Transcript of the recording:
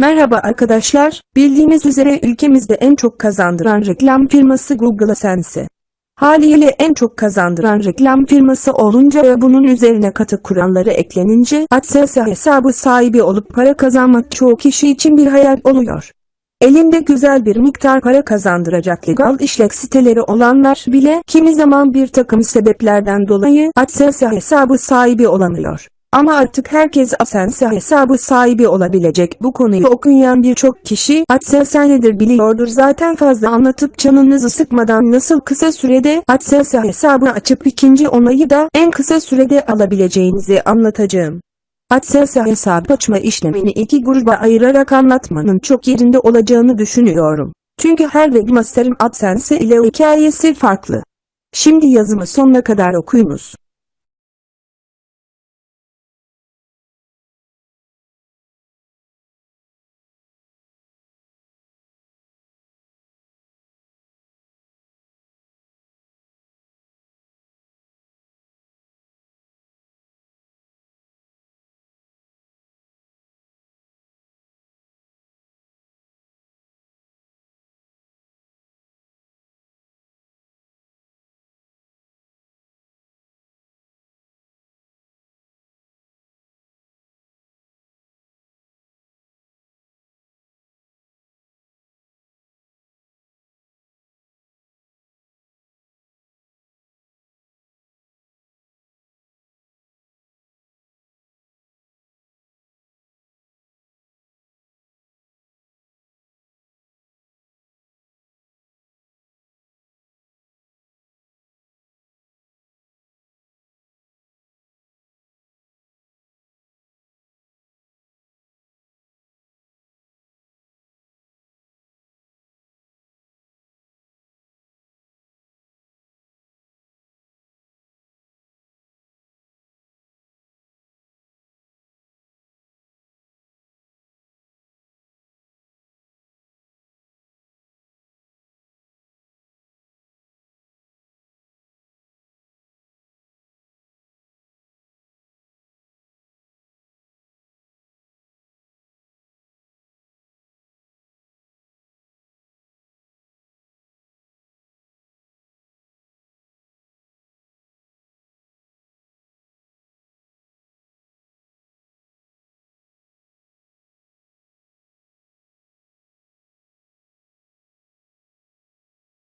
Merhaba arkadaşlar, bildiğiniz üzere ülkemizde en çok kazandıran reklam firması Google Adsense. Haliyle en çok kazandıran reklam firması olunca ve bunun üzerine katı kuralları eklenince AdSense hesabı sahibi olup para kazanmak çoğu kişi için bir hayal oluyor. Elinde güzel bir miktar para kazandıracak legal işlek siteleri olanlar bile kimi zaman bir takım sebeplerden dolayı AdSense hesabı sahibi olamıyor. Ama artık herkes AdSense hesabı sahibi olabilecek bu konuyu okuyan birçok kişi AdSense nedir biliyordur zaten fazla anlatıp canınızı sıkmadan nasıl kısa sürede AdSense hesabı açıp ikinci onayı da en kısa sürede alabileceğinizi anlatacağım. AdSense hesabı açma işlemini iki gruba ayırarak anlatmanın çok yerinde olacağını düşünüyorum. Çünkü her webmaster'ın AdSense ile hikayesi farklı. Şimdi yazımı sonuna kadar okuyunuz.